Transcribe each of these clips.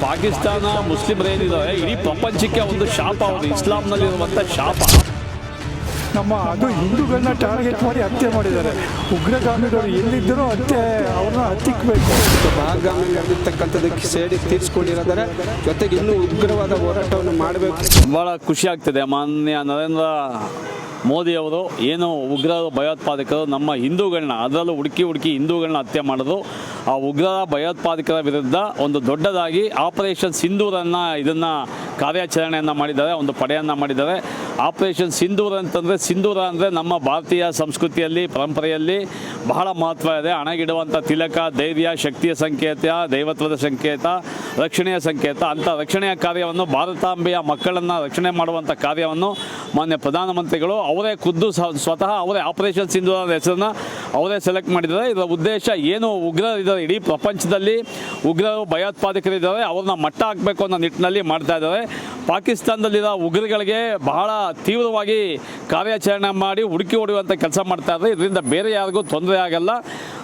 ಪಾಕಿಸ್ತಾನ ಮುಸ್ಲಿಮರೇನಿದ್ದಾರೆ ಇಡೀ ಪ್ರಪಂಚಕ್ಕೆ ಒಂದು ಶಾಪ ಅವರು ಇಸ್ಲಾಂನಲ್ಲಿರುವಂಥ ಶಾಪ. ನಮ್ಮ ಅದು ಹಿಂದೂಗಳನ್ನ ಟಾರ್ಗೆಟ್ ಮಾಡಿ ಹತ್ಯೆ ಮಾಡಿದ್ದಾರೆ. ಉಗ್ರಗಾಮಿಗಳು ಎಲ್ಲಿದ್ದರೂ ಹತ್ಯೆ ಅವ್ರನ್ನ ಹತ್ತಿಕ್ಬೇಕು. ಭಾಗಗಾಮಿ ಸೇರಿ ಸೇಡಿ ತೀರಿಸ್ಕೊಂಡಿರೋದರೆ ಜೊತೆಗೆ ಇನ್ನೂ ಉಗ್ರವಾದ ಹೋರಾಟವನ್ನು ಮಾಡಬೇಕು. ಭಾಳ ಖುಷಿ ಆಗ್ತಿದೆ. ಮಾನ್ಯ ನರೇಂದ್ರ ಮೋದಿ ಅವರು ಏನು ಉಗ್ರರು ಭಯೋತ್ಪಾದಕರು ನಮ್ಮ ಹಿಂದೂಗಳನ್ನ ಅದರಲ್ಲೂ ಹುಡುಕಿ ಹುಡುಕಿ ಹಿಂದೂಗಳನ್ನ ಹತ್ಯೆ ಮಾಡೋದು ಆ ಉಗ್ರರ ಭಯೋತ್ಪಾದಕರ ವಿರುದ್ಧ ಒಂದು ದೊಡ್ಡದಾಗಿ ಆಪರೇಷನ್ ಸಿಂಧೂರನ್ನು ಇದನ್ನು ಕಾರ್ಯಾಚರಣೆಯನ್ನು ಮಾಡಿದ್ದಾರೆ ಒಂದು ಪಡೆಯನ್ನು ಮಾಡಿದ್ದಾರೆ. ಆಪರೇಷನ್ ಸಿಂಧೂರ್ ಅಂತಂದರೆ ಸಿಂಧೂರ ಅಂದರೆ ನಮ್ಮ ಭಾರತೀಯ ಸಂಸ್ಕೃತಿಯಲ್ಲಿ, ಪರಂಪರೆಯಲ್ಲಿ ಬಹಳ ಮಹತ್ವ ಇದೆ. ಹಣಗಿಡುವಂಥ ತಿಲಕ, ಧೈರ್ಯ, ಶಕ್ತಿಯ ಸಂಕೇತ, ದೈವತ್ವದ ಸಂಕೇತ, ರಕ್ಷಣೆಯ ಸಂಕೇತ ಅಂಥ ರಕ್ಷಣೆಯ ಕಾರ್ಯವನ್ನು ಭಾರತಾಂಬೆಯ ಮಕ್ಕಳನ್ನು ರಕ್ಷಣೆ ಮಾಡುವಂಥ ಕಾರ್ಯವನ್ನು ಮಾನ್ಯ ಪ್ರಧಾನಮಂತ್ರಿಗಳು ಅವರೇ ಖುದ್ದು ಸ್ವತಃ ಅವರೇ ಆಪರೇಷನ್ ಸಿಂಧೂರ ಹೆಸರನ್ನು ಅವರೇ ಸೆಲೆಕ್ಟ್ ಮಾಡಿದ್ದಾರೆ. ಇದರ ಉದ್ದೇಶ ಏನು? ಉಗ್ರರಿದ್ದಾರೆ. ಇಡೀ ಪ್ರಪಂಚದಲ್ಲಿ ಉಗ್ರರು ಭಯೋತ್ಪಾದಕರಿದ್ದಾರೆ. ಅವ್ರನ್ನ ಮಟ್ಟ ಹಾಕಬೇಕು ಅನ್ನೋ ನಿಟ್ಟಿನಲ್ಲಿ ಮಾಡ್ತಾ ಇದ್ದಾರೆ. ಪಾಕಿಸ್ತಾನದಲ್ಲಿರೋ ಉಗ್ರಗಳಿಗೆ ಬಹಳ ತೀವ್ರವಾಗಿ ಕಾರ್ಯಾಚರಣೆ ಮಾಡಿ ಹುಡುಕಿ ಹೊಡೆಯುವಂಥ ಕೆಲಸ ಮಾಡ್ತಾ ಇದ್ದಾರೆ. ಇದರಿಂದ ಬೇರೆ ಯಾರಿಗೂ ತೊಂದರೆ ಆಗಲ್ಲ.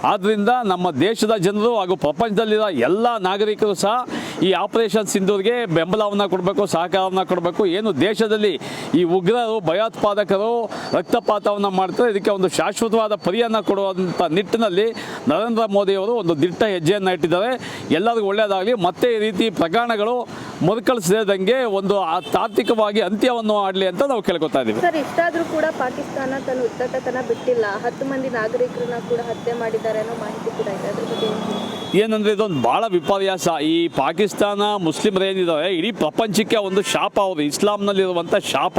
ಆದ್ದರಿಂದ ನಮ್ಮ ದೇಶದ ಜನರು ಹಾಗೂ ಪ್ರಪಂಚದಲ್ಲಿರೋ ಎಲ್ಲ ನಾಗರಿಕರು ಸಹ ಈ ಆಪರೇಷನ್ ಸಿಂಧೂರ್ಗೆ ಬೆಂಬಲವನ್ನು ಕೊಡಬೇಕು, ಸಹಕಾರವನ್ನು ಕೊಡಬೇಕು. ಏನು ದೇಶದಲ್ಲಿ ಈ ಉಗ್ರರು, ಭಯೋತ್ಪಾದಕರು ರಕ್ತಪಾತವನ್ನು ಮಾಡ್ತಾರೆ. ಇದಕ್ಕೆ ಒಂದು ಶಾಶ್ವತವಾದ ಪರಿಯನ್ನು ಕೊಡುವಂಥ ನಿಟ್ಟಿನಲ್ಲಿ ನರೇಂದ್ರ ಮೋದಿಯವರು ಒಂದು ದಿಟ್ಟ ಹೆಜ್ಜೆಯನ್ನು ಇಟ್ಟಿದ್ದಾರೆ. ಎಲ್ಲರಿಗೂ ಒಳ್ಳೆಯದಾಗಲಿ. ಮತ್ತೆ ಈ ರೀತಿ ಪ್ರಕರಣಗಳು ಮರುಕಳಿಸದಂಗೆ ಒಂದು ಆ ತಾತ್ವಿಕವಾಗಿ ಅಂತ್ಯವನ್ನು ಆಡಲಿ ಅಂತ ನಾವು ಕೇಳ್ಕೊತಾ ಇದ್ದೀವಿ ಸರ್ ಇಷ್ಟಾದ್ರೂ ಕೂಡ ಪಾಕಿಸ್ತಾನ ತನ್ನ ಉತ್ತಟತನ ಬಿಟ್ಟಿಲ್ಲ. ಹತ್ತು ಮಂದಿ ನಾಗರಿಕರನ್ನ ಕೂಡ ಹತ್ಯೆ ಮಾಡಿದ್ದಾರೆ ಅನ್ನೋ ಮಾಹಿತಿ ಕೂಡ ಇದೆ. ಅದ್ರ ಬಗ್ಗೆ ಏನಂದ್ರೆ ಇದೊಂದು ಬಹಳ ವಿಪರ್ಯಾಸ. ಈ ಪಾಕಿಸ್ತಾನ ಮುಸ್ಲಿಮರೇನಿದ್ದಾರೆ ಇಡೀ ಪ್ರಪಂಚಕ್ಕೆ ಒಂದು ಶಾಪ ಅವರು ಇಸ್ಲಾಂನಲ್ಲಿರುವಂಥ ಶಾಪ.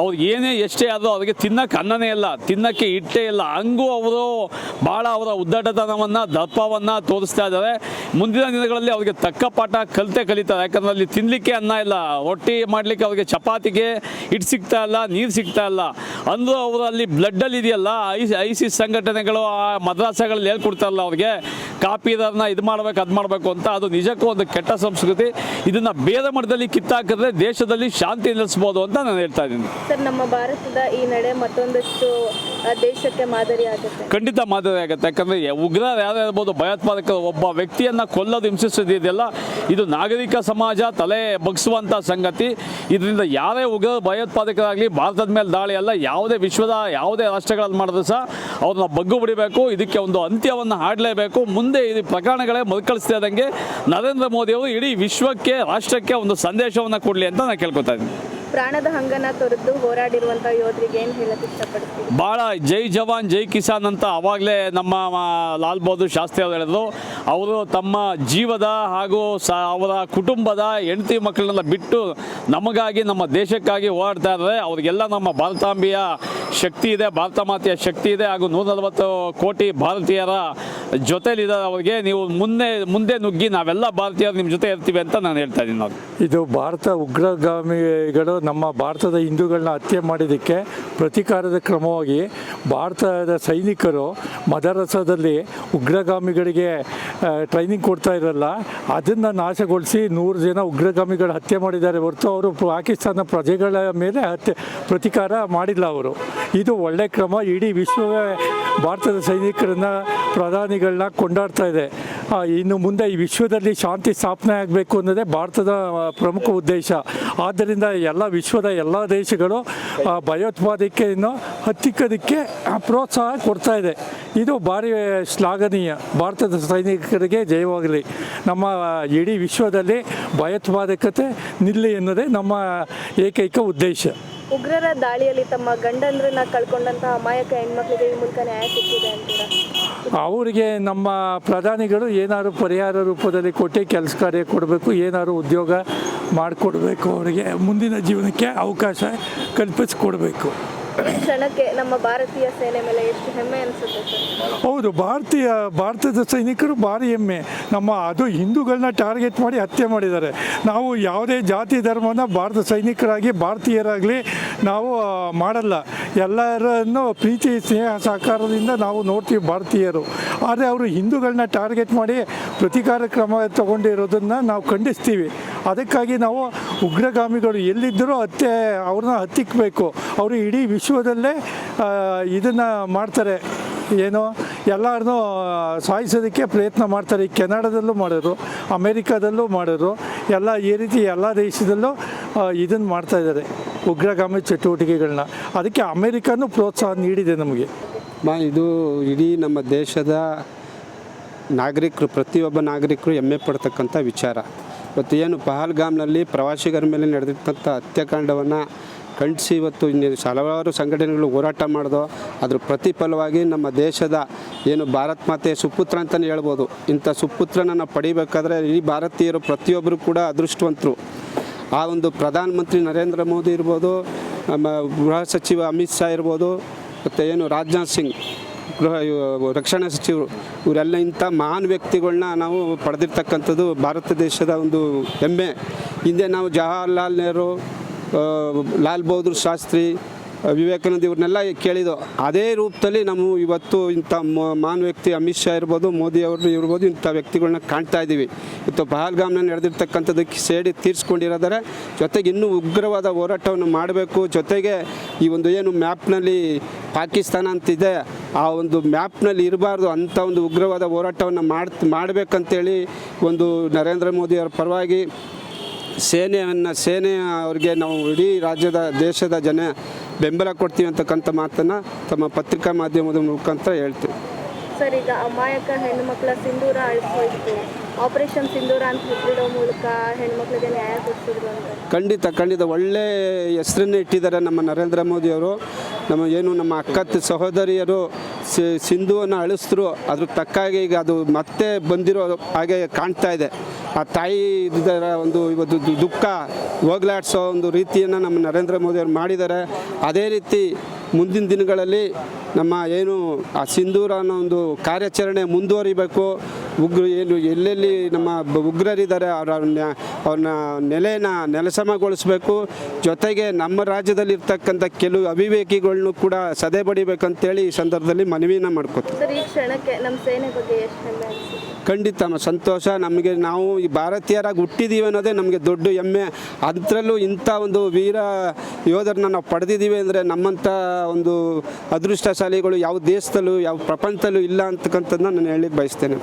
ಅವ್ರು ಏನೇ ಎಷ್ಟೇ ಆದರೂ ಅವರಿಗೆ ತಿನ್ನಕ್ಕೆ ಅನ್ನನೇ ಇಲ್ಲ, ತಿನ್ನಕ್ಕೆ ಇಟ್ಟೇ ಇಲ್ಲ. ಹಂಗೂ ಅವರು ಭಾಳ ಅವರ ಉದ್ದಟತನವನ್ನು, ದರ್ಪವನ್ನು ತೋರಿಸ್ತಾ ಇದ್ದಾರೆ. ಮುಂದಿನ ದಿನಗಳಲ್ಲಿ ಅವರಿಗೆ ತಕ್ಕ ಪಾಠ ಕಲಿತೆ ಕಲಿತಾರೆ. ಯಾಕಂದ್ರೆ ಅಲ್ಲಿ ತಿನ್ನಲಿಕ್ಕೆ ಅನ್ನ ಇಲ್ಲ, ರೊಟ್ಟಿ ಮಾಡಲಿಕ್ಕೆ ಅವರಿಗೆ ಚಪಾತಿಗೆ ಹಿಟ್ಟು ಸಿಗ್ತಾ ಇಲ್ಲ, ನೀರು ಸಿಗ್ತಾ ಇಲ್ಲ. ಅಂದರೂ ಅವರು ಅಲ್ಲಿ ಬ್ಲಡ್ಡಲ್ಲಿ ಇದೆಯಲ್ಲ, ಐ ಐಸಿಸ್ ಸಂಘಟನೆಗಳು ಆ ಮದ್ರಾಸಗಳಲ್ಲಿ ಹೇಳ್ಕೊಡ್ತಾರಲ್ಲ ಅವ್ರಿಗೆ ಕಾಪಿದಾರನ ಇದು ಮಾಡ್ಬೇಕು, ಅದು ಮಾಡಬೇಕು ಅಂತ ಅದು ನಿಜಕ್ಕೂ ಒಂದು ಕೆಟ್ಟ ಸಂಸ್ಕೃತಿ. ಇದನ್ನು ಬೇರೆ ಮಟ್ಟದಲ್ಲಿ ಕಿತ್ತಾಕಿದ್ರೆ ದೇಶದಲ್ಲಿ ಶಾಂತಿ ನೆಲೆಸಬಹುದು ಅಂತ ನಾನು ಹೇಳ್ತಾ ಇದ್ದೀನಿ. ಸರ್, ನಮ್ಮ ಭಾರತದ ಈ ನಡೆ ಮತ್ತೊಂದಷ್ಟು ದೇಶಕ್ಕೆ ಮಾದರಿ ಖಂಡಿತ ಮಾದರಿ ಆಗುತ್ತೆ. ಯಾಕಂದರೆ ಉಗ್ರರು ಯಾರು ಇರ್ಬೋದು ಭಯೋತ್ಪಾದಕರು, ಒಬ್ಬ ವ್ಯಕ್ತಿಯನ್ನು ಕೊಲ್ಲೋದು ಹಿಂಸಿಸೋದಿದೆಯಲ್ಲ ಇದು ನಾಗರಿಕ ಸಮಾಜ ತಲೆ ಬಗ್ಸುವಂಥ ಸಂಗತಿ. ಇದರಿಂದ ಯಾರೇ ಉಗ್ರ ಭಯೋತ್ಪಾದಕರಾಗಲಿ, ಭಾರತದ ಮೇಲೆ ದಾಳಿ ಅಲ್ಲ, ಯಾವುದೇ ವಿಶ್ವದ ಯಾವುದೇ ರಾಷ್ಟ್ರಗಳಲ್ಲಿ ಮಾಡಿದ್ರು ಸಹ ಅವ್ರನ್ನ ಬಗ್ಗು ಬಿಡಬೇಕು, ಇದಕ್ಕೆ ಒಂದು ಅಂತ್ಯವನ್ನು ಹಾಡಲೇಬೇಕು. ಮುಂದೆ ಈ ಪ್ರಕರಣಗಳೇ ಮರುಕಳಿಸ್ತಿದ್ದಂಗೆ ನರೇಂದ್ರ ಮೋದಿಯವರು ಇಡೀ ವಿಶ್ವಕ್ಕೆ, ರಾಷ್ಟ್ರಕ್ಕೆ ಒಂದು ಸಂದೇಶವನ್ನು ಕೊಡಲಿ ಅಂತ ನಾನು ಕೇಳ್ಕೊತಾ ಇದ್ದೀನಿ. ಪ್ರಾಣದ ಹಂಗನ ತೊರೆದು ಹೋರಾಡಿರುವಂತ ಯೋಧರಿಗೆ ಏನ್ ಹೇಳಕ್ ಇಷ್ಟಪಡ್ತೀವಿ ಬಹಳ ಜೈ ಜವಾನ್, ಜೈ ಕಿಸಾನ್ ಅಂತ ಅವಾಗಲೇ ನಮ್ಮ ಲಾಲ್ ಬಹದ್ದೂರ್ ಶಾಸ್ತ್ರಿ ಅವರು ಹೇಳಿದ್ರು. ಅವರು ತಮ್ಮ ಜೀವದ ಹಾಗೂ ಅವರ ಕುಟುಂಬದ ಹೆಂಡತಿ ಮಕ್ಕಳನ್ನೆಲ್ಲ ಬಿಟ್ಟು ನಮಗಾಗಿ, ನಮ್ಮ ದೇಶಕ್ಕಾಗಿ ಹೋರಾಡ್ತಾ ಇದ್ದಾರೆ. ಅವರಿಗೆಲ್ಲ ನಮ್ಮ ಭಾರತಾಂಬೆಯ ಶಕ್ತಿ ಇದೆ, ಭಾರತ ಮಾತೆಯ ಶಕ್ತಿ ಇದೆ ಹಾಗೂ ನೂರ ನಲವತ್ತು ಕೋಟಿ ಭಾರತೀಯರ ಜೊತೆಲಿದ್ದಾರೆ ಅವರಿಗೆ ನೀವು ಮುಂದೆ ಮುಂದೆ ನುಗ್ಗಿ ನಾವೆಲ್ಲ ಭಾರತೀಯರು ನಿಮ್ಮ ಜೊತೆ ಇರ್ತೀವಿ ಅಂತ ನಾನು ಹೇಳ್ತಾ ಇದ್ದೀನಿ ನಾವು ಇದು ಭಾರತ ಉಗ್ರಗಾಮಿಗಳು ನಮ್ಮ ಭಾರತದ ಹಿಂದೂಗಳನ್ನ ಹತ್ಯೆ ಮಾಡಿದ್ದಕ್ಕೆ ಪ್ರತೀಕಾರದ ಕ್ರಮವಾಗಿ ಭಾರತದ ಸೈನಿಕರು ಮದರಸದಲ್ಲಿ ಉಗ್ರಗಾಮಿಗಳಿಗೆ ಟ್ರೈನಿಂಗ್ ಕೊಡ್ತಾ ಇರಲ್ಲ. ಅದನ್ನು ನಾಶಗೊಳಿಸಿ ನೂರು ಜನ ಉಗ್ರಗಾಮಿಗಳು ಹತ್ಯೆ ಮಾಡಿದ್ದಾರೆ ಹೊರತು ಅವರು ಪಾಕಿಸ್ತಾನ ಪ್ರಜೆಗಳ ಮೇಲೆ ಹತ್ಯೆ, ಪ್ರತೀಕಾರ ಮಾಡಿಲ್ಲ ಅವರು. ಇದು ಒಳ್ಳೆ ಕ್ರಮ. ಇಡೀ ವಿಶ್ವವೇ ಭಾರತದ ಸೈನಿಕರನ್ನ, ಪ್ರಧಾನಿಗಳನ್ನ ಕೊಂಡಾಡ್ತಾ ಇದೆ. ಇನ್ನು ಮುಂದೆ ಈ ವಿಶ್ವದಲ್ಲಿ ಶಾಂತಿ ಸ್ಥಾಪನೆ ಆಗಬೇಕು ಅನ್ನೋದೇ ಭಾರತದ ಪ್ರಮುಖ ಉದ್ದೇಶ. ಆದ್ದರಿಂದ ಎಲ್ಲ ವಿಶ್ವದ ಎಲ್ಲ ದೇಶಗಳು ಭಯೋತ್ಪಾದಕೆಯನ್ನು ಹತ್ತಿಕ್ಕೋದಕ್ಕೆ ಪ್ರೋತ್ಸಾಹ ಕೊಡ್ತಾ ಇದೆ. ಇದು ಭಾರಿ ಶ್ಲಾಘನೀಯ. ಭಾರತದ ಸೈನಿಕರಿಗೆ ಜಯವಾಗಲಿ. ನಮ್ಮ ಇಡೀ ವಿಶ್ವದಲ್ಲಿ ಭಯೋತ್ಪಾದಕತೆ ನಿಲ್ಲಿ ಎನ್ನುವುದೇ ನಮ್ಮ ಏಕೈಕ ಉದ್ದೇಶ. ಉಗ್ರರ ದಾಳಿಯಲ್ಲಿ ತಮ್ಮ ಗಂಡಂದ್ರನ್ನ ಕಳ್ಕೊಂಡಂತಹ ಅಮಾಯಕ ಹೆಣ್ಮಕ್ಳಿಗೆ ಈ ಮೂಲಕ ನ್ಯಾಯ ಸಿಕ್ಕಿದೆ ಅಂತೀರಾ ಅವರಿಗೆ ನಮ್ಮ ಪ್ರಧಾನಿಗಳು ಏನಾದ್ರು ಪರಿಹಾರ ರೂಪದಲ್ಲಿ ಕೊಟ್ಟು ಕೆಲಸ ಕಾರ್ಯ ಕೊಡಬೇಕು, ಏನಾದ್ರು ಉದ್ಯೋಗ ಮಾಡಿಕೊಡ್ಬೇಕು ಅವರಿಗೆ. ಮುಂದಿನ ಜೀವನಕ್ಕೆ ಅವಕಾಶ ಕಲ್ಪಿಸಿಕೊಡ್ಬೇಕು. ಕ್ಷಣಕ್ಕೆ ನಮ್ಮ ಭಾರತೀಯ ಸೇನೆ ಮೇಲೆ ಎಷ್ಟು ಹೆಮ್ಮೆ ಅನಿಸುತ್ತೆ ಹೌದು, ಭಾರತೀಯ, ಭಾರತದ ಸೈನಿಕರು ಭಾರಿ ಹೆಮ್ಮೆ. ನಮ್ಮ ಅದು ಹಿಂದೂಗಳನ್ನ ಟಾರ್ಗೆಟ್ ಮಾಡಿ ಹತ್ಯೆ ಮಾಡಿದ್ದಾರೆ. ನಾವು ಯಾವುದೇ ಜಾತಿ ಧರ್ಮನ ಭಾರತ ಸೈನಿಕರಾಗಿ, ಭಾರತೀಯರಾಗಲಿ ನಾವು ಮಾಡಲ್ಲ. ಎಲ್ಲರನ್ನು ಪ್ರೀತಿ, ಸ್ನೇಹ, ಸಹಕಾರದಿಂದ ನಾವು ನೋಡ್ತೀವಿ ಭಾರತೀಯರು. ಆದರೆ ಅವರು ಹಿಂದೂಗಳನ್ನ ಟಾರ್ಗೆಟ್ ಮಾಡಿ ಪ್ರತಿಕಾರ ಕ್ರಮ ತಗೊಂಡಿರೋದನ್ನು ನಾವು ಖಂಡಿಸ್ತೀವಿ. ಅದಕ್ಕಾಗಿ ನಾವು ಉಗ್ರಗಾಮಿಗಳು ಎಲ್ಲಿದ್ದರೂ ಹತ್ತೆ ಅವ್ರನ್ನ ಹತ್ತಿಕ್ಕಬೇಕು ಅವರು ಇಡೀ ವಿಶ್ವದಲ್ಲೇ ಇದನ್ನು ಮಾಡ್ತಾರೆ. ಏನು? ಎಲ್ಲರನ್ನೂ ಸಾಯಿಸೋದಕ್ಕೆ ಪ್ರಯತ್ನ ಮಾಡ್ತಾರೆ. ಕೆನಡಾದಲ್ಲೂ ಮಾಡೋರು, ಅಮೇರಿಕಾದಲ್ಲೂ ಮಾಡೋರು, ಎಲ್ಲ ಈ ರೀತಿ ಎಲ್ಲ ದೇಶದಲ್ಲೂ ಇದನ್ನು ಮಾಡ್ತಾಯಿದ್ದಾರೆ ಉಗ್ರಗಾಮಿ ಚಟುವಟಿಕೆಗಳನ್ನ ಅದಕ್ಕೆ ಅಮೇರಿಕಾನೂ ಪ್ರೋತ್ಸಾಹ ನೀಡಿದೆ ನಮಗೆ. ಮಾ ಇದು ಇಡೀ ನಮ್ಮ ದೇಶದ ನಾಗರಿಕರು, ಪ್ರತಿಯೊಬ್ಬ ನಾಗರಿಕರು ಹೆಮ್ಮೆ ಪಡ್ತಕ್ಕಂಥ ವಿಚಾರ. ಇವತ್ತು ಏನು ಪಹಲ್ಗಾಮ್ನಲ್ಲಿ ಪ್ರವಾಸಿಗರ ಮೇಲೆ ನಡೆದಿರ್ತಕ್ಕಂಥ ಹತ್ಯಾಕಾಂಡವನ್ನು ಖಂಡಿಸಿ ಇವತ್ತು ಹಲವಾರು ಸಂಘಟನೆಗಳು ಹೋರಾಟ ಮಾಡಿದೋ, ಅದ್ರ ಪ್ರತಿಫಲವಾಗಿ ನಮ್ಮ ದೇಶದ ಏನು ಭಾರತ್ ಮಾತೆ ಸುಪುತ್ರ ಅಂತಲೇ ಹೇಳ್ಬೋದು. ಇಂಥ ಸುಪುತ್ರನ ನಾವು ಪಡಿಬೇಕಾದ್ರೆ ಈ ಭಾರತೀಯರು ಪ್ರತಿಯೊಬ್ಬರು ಕೂಡ ಅದೃಷ್ಟವಂತರು. ಆ ಒಂದು ಪ್ರಧಾನಮಂತ್ರಿ ನರೇಂದ್ರ ಮೋದಿ ಇರ್ಬೋದು, ನಮ್ಮ ಗೃಹ ಸಚಿವ ಅಮಿತ್ ಶಾ ಇರ್ಬೋದು ಮತ್ತು ಏನು ರಾಜನಾಥ್ ಸಿಂಗ್ ಗೃಹ ರಕ್ಷಣಾ ಸಚಿವರು, ಇವರೆಲ್ಲ ಇಂಥ ಮಹಾನ್ ವ್ಯಕ್ತಿಗಳನ್ನ ನಾವು ಪಡೆದಿರ್ತಕ್ಕಂಥದ್ದು ಭಾರತ ದೇಶದ ಒಂದು ಹೆಮ್ಮೆ. ಹಿಂದೆ ನಾವು ಜವಾಹರ್ಲಾಲ್ ನೆಹರು ಲಾಲ್ ಬಹದ್ದೂರ್ ಶಾಸ್ತ್ರಿ ವಿವೇಕಾನಂದ ಇವ್ರನ್ನೆಲ್ಲ ಕೇಳಿದ್ದು. ಅದೇ ರೂಪದಲ್ಲಿ ನಾವು ಇವತ್ತು ಇಂಥ ಮಾನ್ ವ್ಯಕ್ತಿ ಅಮಿತ್ ಶಾ ಇರ್ಬೋದು, ಮೋದಿ ಅವರು ಇರ್ಬೋದು, ಇಂಥ ವ್ಯಕ್ತಿಗಳನ್ನ ಕಾಣ್ತಾ ಇದ್ದೀವಿ. ಇವತ್ತು ಪಹಲ್ಗಾಮ್ನ ನಡೆದಿರ್ತಕ್ಕಂಥದ್ದಕ್ಕೆ ಸೇಡಿ ತೀರಿಸ್ಕೊಂಡಿರೋದರೆ. ಜೊತೆಗೆ ಇನ್ನೂ ಉಗ್ರವಾದ ಹೋರಾಟವನ್ನು ಮಾಡಬೇಕು. ಜೊತೆಗೆ ಈ ಒಂದು ಏನು ಮ್ಯಾಪ್ನಲ್ಲಿ ಪಾಕಿಸ್ತಾನ ಅಂತಿದೆ, ಆ ಒಂದು ಮ್ಯಾಪ್ನಲ್ಲಿ ಇರಬಾರ್ದು ಅಂಥ ಒಂದು ಉಗ್ರವಾದ ಹೋರಾಟವನ್ನು ಮಾಡ್, ಮಾಡಬೇಕಂತೇಳಿ ಒಂದು ನರೇಂದ್ರ ಮೋದಿ ಅವರ ಪರವಾಗಿ ಸೇನೆಯನ್ನು ಸೇನೆ ಅವ್ರಿಗೆ ನಾವು ಇಡೀ ರಾಜ್ಯದ, ದೇಶದ ಜನ ಬೆಂಬಲ ಕೊಡ್ತೀವಿ ಅಂತಕ್ಕಂಥ ಮಾತನ್ನು ತಮ್ಮ ಪತ್ರಿಕಾ ಮಾಧ್ಯಮದ ಮುಖಾಂತರ ಹೇಳ್ತೀವಿ ಸರ್ ಈಗ ಅಮಾಯಕ ಹೆಣ್ಣುಮಕ್ಕಳ ಸಿಂಧೂರ ಅಳಿಸೋಯ್ತು ಆಪರೇಷನ್ ಸಿಂಧೂರ ಅಂತ ಹೆಸರಿಡೋ ಮೂಲಕ ಹೆಣ್ಮಕ್ಳಿಗೆ ನ್ಯಾಯ ಕೊಡ್ತಿದ್ರು ಖಂಡಿತ ಖಂಡಿತ. ಒಳ್ಳೆ ಹೆಸರನ್ನೇ ಇಟ್ಟಿದ್ದಾರೆ ನಮ್ಮ ನರೇಂದ್ರ ಮೋದಿಯವರು ನಮ್ಮ ಏನು ನಮ್ಮ ಅಕ್ಕ ಸಹೋದರಿಯರು ಸಿಂಧುವನ್ನು ಅಳಿಸಿದ್ರು. ಅದ್ರ ತಕ್ಕಾಗಿ ಈಗ ಅದು ಮತ್ತೆ ಬಂದಿರೋ ಹಾಗೆ ಕಾಣ್ತಾ ಇದೆ. ಆ ತಾಯಿ ಇದರ ಒಂದು ಇವತ್ತು ದುಃಖ, ಹೋಗ್ಲಾಡ್ಸೋ ಒಂದು ರೀತಿಯನ್ನು ನಮ್ಮ ನರೇಂದ್ರ ಮೋದಿಯವರು ಮಾಡಿದ್ದಾರೆ. ಅದೇ ರೀತಿ ಮುಂದಿನ ದಿನಗಳಲ್ಲಿ ನಮ್ಮ ಏನು ಆ ಸಿಂಧೂರ ಅನ್ನೋ ಒಂದು ಕಾರ್ಯಾಚರಣೆ ಮುಂದುವರಿಬೇಕು. ಉಗ್ರ ಏನು ಎಲ್ಲೆಲ್ಲಿ ನಮ್ಮ ಉಗ್ರರಿದ್ದಾರೆ ಅವರ ಅವ್ರನ್ನ ನೆಲೆನ ನೆಲಸಮಗೊಳಿಸಬೇಕು. ಜೊತೆಗೆ ನಮ್ಮ ರಾಜ್ಯದಲ್ಲಿ ಇರ್ತಕ್ಕಂಥ ಕೆಲವು ಅವಿವೇಕಿಗಳನ್ನು ಕೂಡ ಸದೆ ಬಡಿಬೇಕಂತೇಳಿ ಈ ಸಂದರ್ಭದಲ್ಲಿ ಮನವಿನ ಮಾಡ್ಕೋತೀವಿ. ಖಂಡಿತ ಸಂತೋಷ. ನಮಗೆ ನಾವು ಈ ಭಾರತೀಯರಾಗಿ ಹುಟ್ಟಿದ್ದೀವಿ ಅನ್ನೋದೇ ನಮಗೆ ದೊಡ್ಡ ಹೆಮ್ಮೆ. ಅದರಲ್ಲೂ ಇಂಥ ಒಂದು ವೀರ ಯೋಧರನ್ನ ನಾವು ಪಡೆದಿದ್ದೀವಿ ಅಂದರೆ ನಮ್ಮಂಥ ಒಂದು ಅದೃಷ್ಟಶಾಲಿಗಳು ಯಾವ ದೇಶದಲ್ಲೂ, ಯಾವ ಪ್ರಪಂಚದಲ್ಲೂ ಇಲ್ಲ ಅಂತಕ್ಕಂಥದ್ದನ್ನ ನಾನು ಹೇಳಿ ಬಯಸ್ತೇನೆ.